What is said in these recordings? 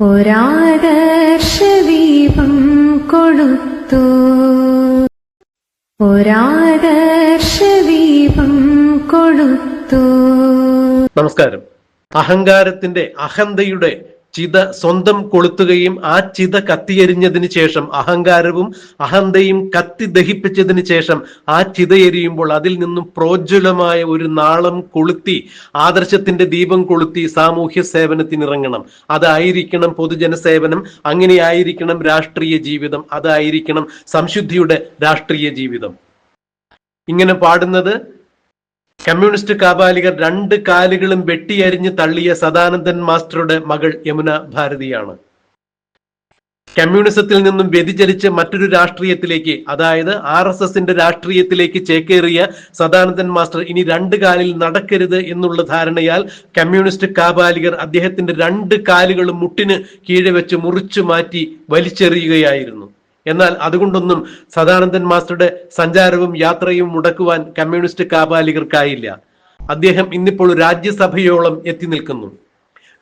ഒരാദർശദീപം കൊളുത്തു. ഒരാദർശദീപം കൊളുത്തു. നമസ്കാരം. അഹങ്കാരത്തിന്റെ അഹന്തയുടെ ചിത സ്വന്തം കൊളുത്തുകയും ആ ചിത കത്തിയെരിഞ്ഞതിന് ശേഷം അഹങ്കാരവും അഹന്തയും കത്തി ദഹിപ്പിച്ചതിന് ശേഷം ആ ചിത എരിയുമ്പോൾ അതിൽ നിന്നും പ്രോജ്വലമായ ഒരു നാളം കൊളുത്തി ആദർശത്തിന്റെ ദീപം കൊളുത്തി സാമൂഹ്യ സേവനത്തിനിറങ്ങണം. അതായിരിക്കണം പൊതുജന സേവനം അങ്ങനെയായിരിക്കണം രാഷ്ട്രീയ ജീവിതം അതായിരിക്കണം സംശുദ്ധിയുടെ രാഷ്ട്രീയ ജീവിതം. ഇങ്ങനെ പാടുന്നത് കമ്മ്യൂണിസ്റ്റ് കാബാലികർ രണ്ട് കാലുകളും വെട്ടിയരിഞ്ഞ് തള്ളിയ സദാനന്ദൻ മാസ്റ്ററുടെ മകൾ യമുന ഭാരതിയാണ്. കമ്മ്യൂണിസത്തിൽ നിന്നും വ്യതിചലിച്ച് മറ്റൊരു രാഷ്ട്രീയത്തിലേക്ക് അതായത് ആർ എസ് എസിന്റെ രാഷ്ട്രീയത്തിലേക്ക് ചേക്കേറിയ സദാനന്ദൻ മാസ്റ്റർ ഇനി രണ്ട് കാലിൽ നടക്കരുത് എന്നുള്ള ധാരണയാൽ കമ്മ്യൂണിസ്റ്റ് കാബാലികർ അദ്ദേഹത്തിന്റെ രണ്ട് കാലുകളും മുട്ടിന് കീഴെ വെച്ച് മുറിച്ചു മാറ്റി വലിച്ചെറിയുകയായിരുന്നു. എന്നാൽ അതുകൊണ്ടൊന്നും സദാനന്ദൻ മാസ്റ്ററുടെ സഞ്ചാരവും യാത്രയും മുടക്കുവാൻ കമ്മ്യൂണിസ്റ്റ് കാപാലികർക്കായില്ല. അദ്ദേഹം ഇന്നിപ്പോൾ രാജ്യസഭയോളം എത്തി നിൽക്കുന്നു.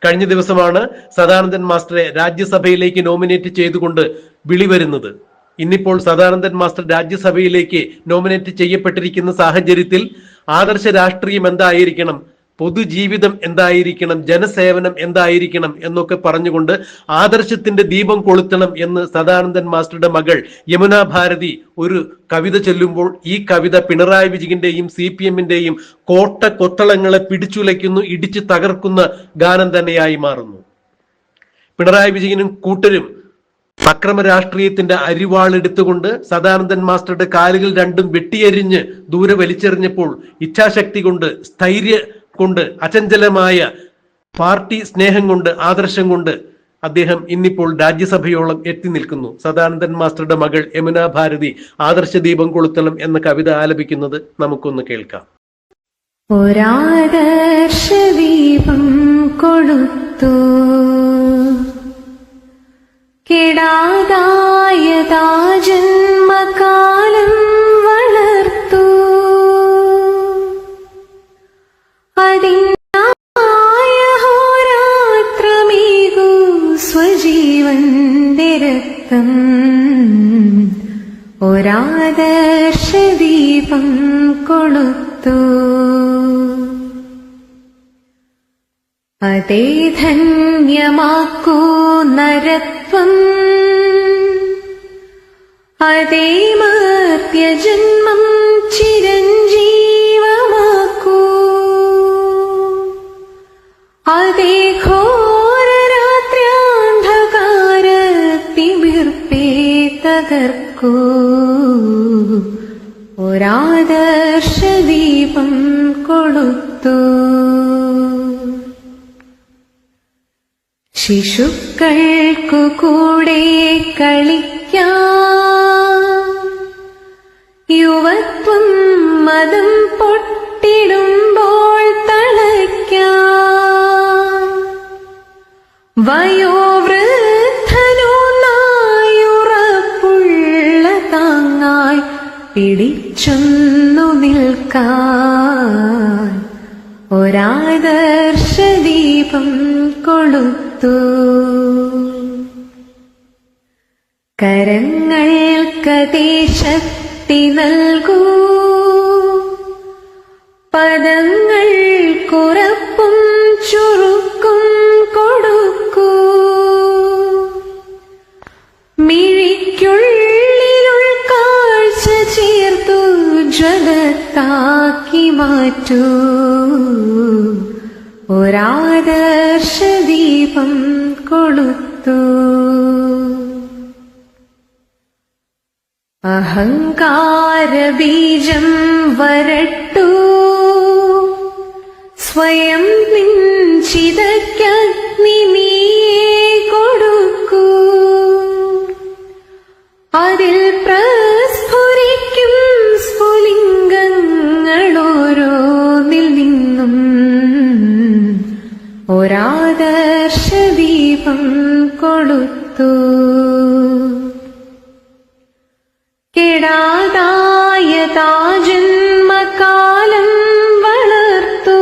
കഴിഞ്ഞ ദിവസമാണ് സദാനന്ദൻ മാസ്റ്ററെ രാജ്യസഭയിലേക്ക് നോമിനേറ്റ് ചെയ്തുകൊണ്ട് വിളി വരുന്നത് ഇന്നിപ്പോൾ സദാനന്ദൻ മാസ്റ്റർ രാജ്യസഭയിലേക്ക് നോമിനേറ്റ് ചെയ്യപ്പെട്ടിരിക്കുന്ന സാഹചര്യത്തിൽ ആദർശ രാഷ്ട്രീയം എന്തായിരിക്കണം പൊതുജീവിതം എന്തായിരിക്കണം? ജനസേവനം എന്തായിരിക്കണം? എന്നൊക്കെ പറഞ്ഞുകൊണ്ട് ആദർശത്തിന്റെ ദീപം കൊളുത്തണം എന്ന് സദാനന്ദൻ മാസ്റ്ററുടെ മകൾ യമുന ഭാരതി ഒരു കവിത ചൊല്ലുമ്പോൾ ഈ കവിത പിണറായി വിജയന്റെയും സി പി എമ്മിന്റെയും കോട്ട കൊത്തളങ്ങളെ പിടിച്ചുലയ്ക്കുന്നു ഇടിച്ചു തകർക്കുന്ന ഗാനം തന്നെയായി മാറുന്നു. പിണറായി വിജയനും കൂട്ടരും അക്രമ രാഷ്ട്രീയത്തിന്റെ അരിവാളെടുത്തുകൊണ്ട് സദാനന്ദൻ മാസ്റ്ററുടെ കാലുകൾ രണ്ടും വെട്ടിയെരിഞ്ഞ് ദൂരെ വലിച്ചെറിഞ്ഞപ്പോൾ ഇച്ഛാശക്തി കൊണ്ട് സ്ഥൈര്യ കൊണ്ട് അചഞ്ചലമായ പാർട്ടി സ്നേഹം കൊണ്ട് ആദർശം കൊണ്ട് അദ്ദേഹം ഇന്നിപ്പോൾ രാജ്യസഭയോളം എത്തി നിൽക്കുന്നു. സദാനന്ദൻ മാസ്റ്ററുടെ മകൾ യമുന ഭാരതി ആദർശ ദീപം കൊളുത്തണം എന്ന കവിത ആലപിക്കുന്നത് നമുക്കൊന്ന് കേൾക്കാം. ഒരാദർശദീപം കൊളുത്തു. കിടാതായതാ രക്തം ഒരാദർശദീപം കൊളുത്തു. അതേ ധന്യമാക്കൂ നരത്വം അതേ മർത്യജന്മം തകർക്കൂ. ഒരാദർശദീപം കൊളുത്തു. ശിശുക്കൾക്കു കൂടെ കളിക്കാം. യുവത്വം മതം പൊട്ടിടുമ്പോൾ തളയ്ക്കാം. വയോവൃദ്ധനോ പിടിച്ചൊന്നു നിൽക്കാൻ. ഒരാദർശദീപം കൊളുത്തു. കരങ്ങൾക്കതേ ശക്തി നൽകൂ. ജ്വലത്താക്കി മാറ്റൂ. ഒരാദർശദീപം കൊളുത്തു. അഹങ്കാരബീജം വരട്ടു. സ്വയം നിഞ്ചിതയ്ക്കഗ്നി ഒരാദർശദീപം കൊളുത്തു. കെടാതായ താജന്മകാലം വളർത്തു.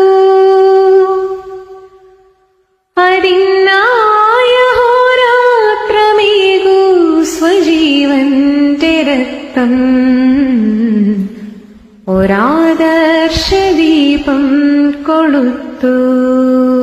അരിന്നായ ഹോരാത്രമേകൂ സ്വജീവന്റെ രക്തം. ഒരാദർശദീപം കൊളുത്തു.